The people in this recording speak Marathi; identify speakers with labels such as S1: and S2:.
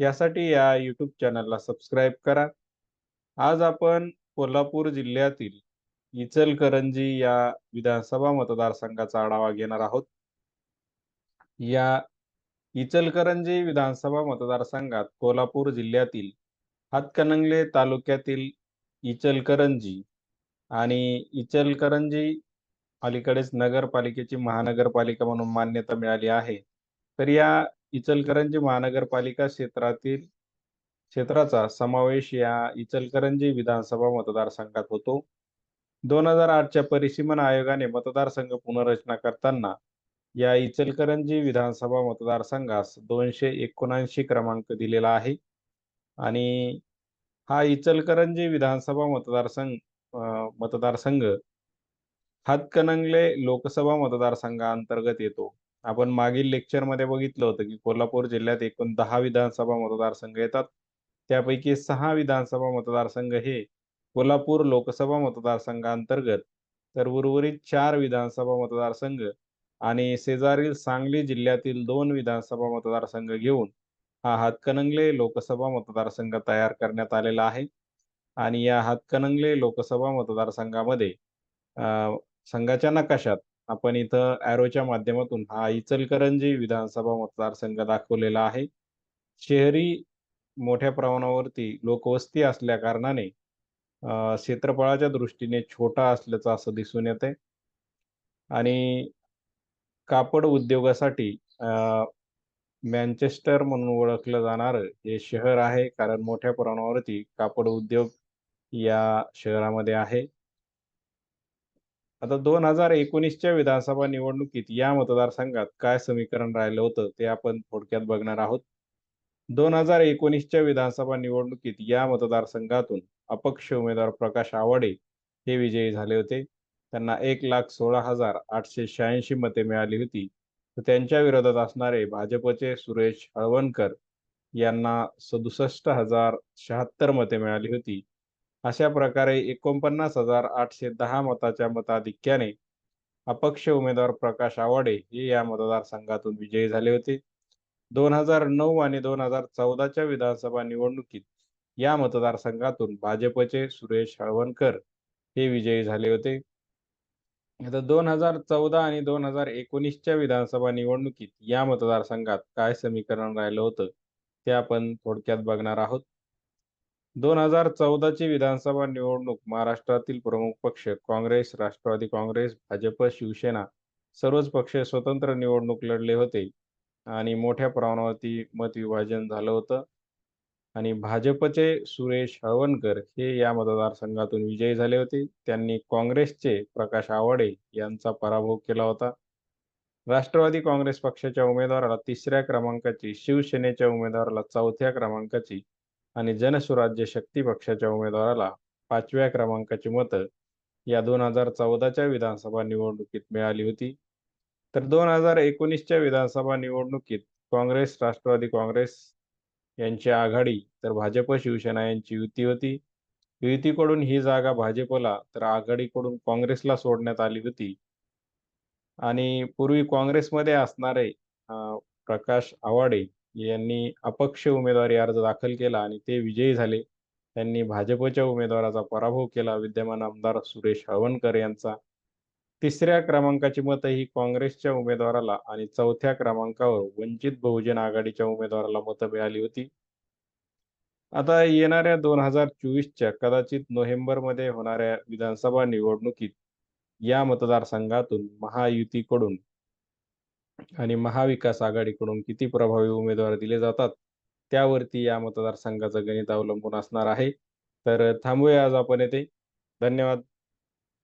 S1: यासाठी या यूट्यूब चॅनलला सबस्क्राईब करा. आज आपण कोल्हापूर जिल्ह्यातील इचलकरंजी या विधानसभा मतदारसंघाचा आढावा घेणार आहोत. या इचलकरंजी विधानसभा मतदारसंघात कोल्हापूर जिल्ह्यातील हातकणंगले तालुक्यातील इचलकरंजी आणि इचलकरंजी अलीकडेच नगरपालिकेची महानगरपालिका म्हणून मान्यता मिळाली आहे. तर या इचलकरंजी महानगरपालिका क्षेत्रातील क्षेत्राचा समावेश या इचलकरंजी विधानसभा मतदारसंघात होतो. दोन हजार आठच्या परिसीमन आयोगाने मतदारसंघ पुनर्रचना करताना या इचलकरंजी विधानसभा मतदारसंघास दोनशे एकोणऐंशी क्रमांक दिलेला आहे. आणि हा इचलकरंजी विधानसभा मतदारसंघ मतदारसंघ हातकणंगले लोकसभा मतदारसंघाअंतर्गत येतो. आपण मागील लेक्चरमध्ये बघितलं होतं की कोल्हापूर जिल्ह्यात एकूण दहा विधानसभा मतदारसंघ येतात. त्यापैकी सहा विधानसभा मतदारसंघ हे कोल्हापूर लोकसभा मतदारसंघांतर्गत तर उर्वरित चार विधानसभा मतदारसंघ आणि शेजारील सांगली जिल्ह्यातील दोन विधानसभा मतदारसंघ घेऊन हा हातकणंगले लोकसभा मतदारसंघ तयार करण्यात आलेला आहे. आणि या हातकणंगले लोकसभा मतदारसंघामध्ये संघाच्या नकाशात आपण इथं ॲरोच्या माध्यमातून हा इचलकरंजी विधानसभा मतदारसंघ दाखवलेला आहे. शहरी मोठ्या प्रमाणावरती लोकवस्ती असल्या कारणाने क्षेत्रफळाच्या दृष्टीने छोटा असल्याचं असं दिसून येते आणि कापड उद्योगासाठी मँचेस्टर म्हणून ओळखलं जाणारं हे शहर आहे कारण मोठ्या प्रमाणावरती कापड उद्योग या शहरामध्ये आहे. आता दोन हजार एकोणीसच्या विधानसभा निवडणुकीत या मतदारसंघात काय समीकरण राहिलं होतं ते आपण थोडक्यात बघणार आहोत. दोन हजार एकोणीसच्या विधानसभा निवडणुकीत या मतदारसंघातून अपक्ष उमेदवार प्रकाश आवाडे हे विजयी झाले होते. त्यांना एक लाख सोळा हजार आठशे शहाऐंशी मते मिळाली होती. तर त्यांच्या विरोधात असणारे भाजपचे सुरेश हळवणकर यांना सदुसष्ट हजार शहात्तर मते मिळाली होती. अशा प्रकारे एकोणपन्नास हजार आठशे दहा मताच्या मताधिक्याने अपक्ष उमेदवार प्रकाश आवाडे हे या मतदारसंघातून विजयी झाले होते. दोन हजार नऊ आणि दोन हजार चौदाच्या विधानसभा निवडणुकीत या मतदारसंघातून भाजपचे सुरेश हळवणकर हे विजयी झाले होते. आता दोन हजार चौदा आणि दोन हजार एकोणीसच्या विधानसभा निवडणुकीत या मतदारसंघात काय समीकरण राहिलं होतं ते आपण थोडक्यात बघणार आहोत. दोन हजार चौदाची विधानसभा निवडणूक महाराष्ट्रातील प्रमुख पक्ष काँग्रेस राष्ट्रवादी काँग्रेस भाजप शिवसेना सर्वच पक्ष स्वतंत्र निवडणूक लढले होते. आणि मोठ्या प्रमाणावरती मतविभाजन झालं होतं. आणि भाजपचे सुरेश हळवणकर हे या मतदारसंघातून विजयी झाले होते. त्यांनी काँग्रेसचे प्रकाश आवाडे यांचा पराभव केला होता. राष्ट्रवादी काँग्रेस पक्षाच्या उमेदवाराला तिसऱ्या क्रमांकाची शिवसेनेच्या उमेदवाराला चौथ्या क्रमांकाची आणि जनसुराज्य शक्ती पक्षाच्या उमेदवाराला पाचव्या क्रमांकाची मतं या दोन हजार चौदाच्या विधानसभा निवडणुकीत मिळाली होती. तर दोन हजार एकोणीसच्या विधानसभा निवडणुकीत काँग्रेस राष्ट्रवादी काँग्रेस यांची आघाडी तर भाजप शिवसेना यांची युती होती. युतीकडून ही जागा भाजपला तर आघाडीकडून काँग्रेसला सोडण्यात आली होती. आणि पूर्वी काँग्रेसमध्ये असणारे प्रकाश आवाडे यांनी अपक्ष उमेदवारी अर्ज दाखल केला आणि ते विजयी झाले. त्यांनी भाजपच्या उमेदवाराचा पराभव केला. विद्यमान आमदार सुरेश हवनकर यांचा तिसऱ्या क्रमांकाची मतं ही काँग्रेसच्या उमेदवाराला आणि चौथ्या क्रमांकावर वंचित बहुजन आघाडीच्या उमेदवाराला मतं मिळाली होती. आता येणाऱ्या दोन हजार चोवीसच्या कदाचित नोव्हेंबरमध्ये होणाऱ्या विधानसभा निवडणुकीत या मतदारसंघातून महायुतीकडून आणि महाविकास आघाडीकडून किती प्रभावी उमेदवार दिले जातात त्यावरती या मतदारसंघाचं गणित अवलंबून असणार आहे. तर थांबूया आज आपण येथे. धन्यवाद.